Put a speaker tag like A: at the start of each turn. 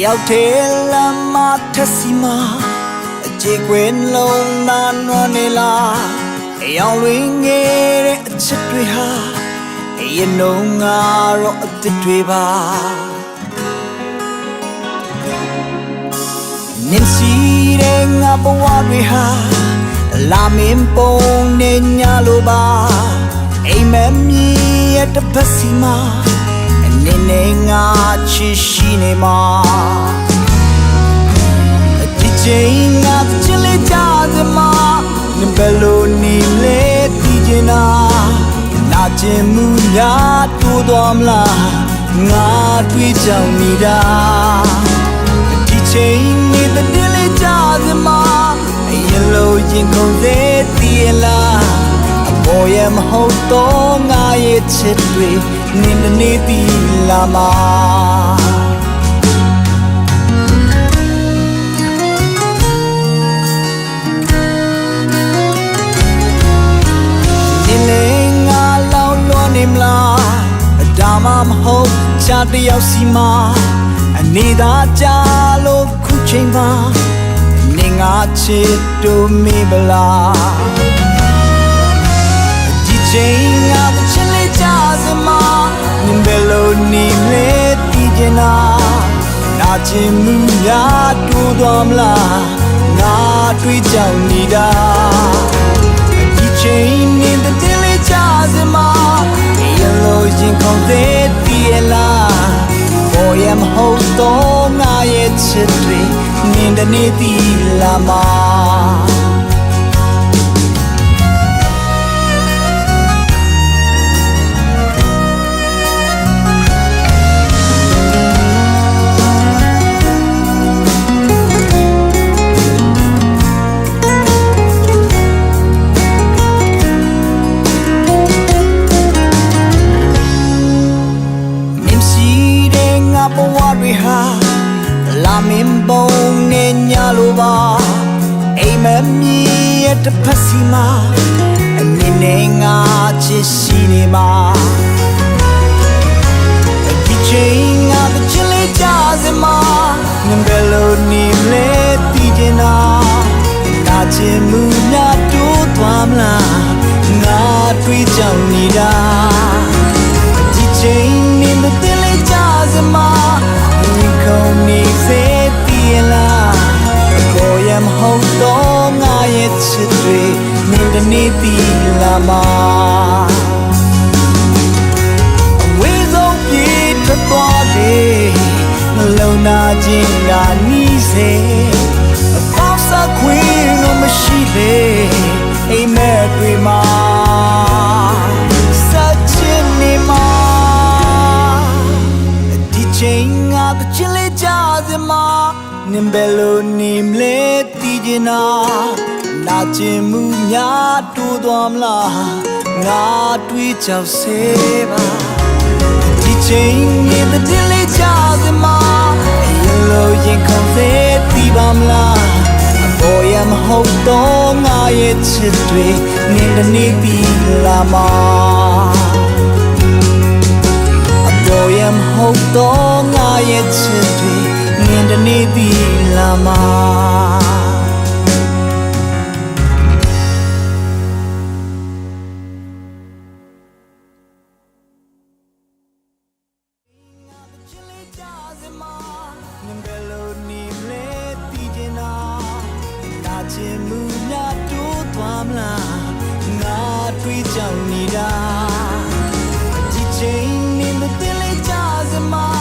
A: တယောက်တည်းလမ်းမထက်စီမအကြေကွယ်လုံးနာနွမ်းနေလားအယောင်လွင်ငယ်တဲ့အချစ်တွေဟာအရင်တော့ငါတော့အစ်စ်တွေပါနင်းစီတဲ့ငါဘဝတွေဟာလာမင်းပုံနေညာလိုပါအိမ်မက်မြည်ရဲ့တစ်ပတ်စီမှာအ နေနဲ့ငါချစ်ရှိနေမှာဒီချိန်ငါချစ်လေးကြစမှာနဘယ်လိုနေလဲဒီချင်နာနာကျင်မှုများတိုးသွားမလားငါတွေးကြောင်နေတာဒီချိန်နေတဲ့တင်းလေးကြစမှာအရင်လိုရင်ကုန်သေးတည်လားအပေါ်ရမဟုတ်တော့ငါရဲ့ချစ်တွေ နင်းတနေတည်လာမှာဒီလေငါလောင်လွန်နေမလားဒါမှမဟုတ်ချာတယောက်စီမအနေသာကြလို့ခုချိန်ပါနေငါချစ်တို့မေးပလားဒီချိန်ငါ နာကျင်မှုများတိုးသွားမလားငါတွေးကြောင်နေတာဒီချိန်နေတဲ့တင်းလေးကြစမှာရလို့ရင်ခုန်သေးတည်လားဘောရမဟုတ်တော့ငါရဲ့ချစ်တွေနင်းတနေတည်လာမှာမြ ဘဝတွေဟာလာမင်းပုံနဲ့ညာလိုပါအိမ်မမြည်ရဲ့တစ်ဖက်စီမှာအနေနဲ့ငါချစ်ရှိနေမှာဒီချိန်ငါတစ်ချစ်လေးကြစမှာငဘယ်လိုနေမလဲတည်ကျင်နာနာချင်မှုများတိုးသွားမလားငါတွေးကြောင်နေတာ နေတနေတည်လာမှာအဝေးဆုံးပြေးထွက်သွားတယ်နှလုံးသားချင်းကနီးစေအပေါင်းစားခွေလို့မရှိလေအိမ်မက်တွေမှာ such in me ma ဒီချိန်ငါတချင်လေးကြစမှာနင်ဘယ်လိုနေမလဲတည်ကျင်နာ နာကျင်မှုများတိုးသွားမလားငါတွေးကြောက်စေပါဒီချိန်နေတချင်လေးကြစမှာရလို့ရင်ခုန်စေတည်ပါမလားဘောရမဟုတ်တော့ငါရဲ့ချစ်တွေနေတနေ့ပြီးလာမှာအပေါ်ရမဟုတ်တော့ငါရဲ့ချစ်တွေနင်တနေ့ပြီးလာမှာ ခြင်းမူများတိုးသွားမလားငါတွေးကြောင်နေတာဒီချိန်နေမသိလေကြစမှာ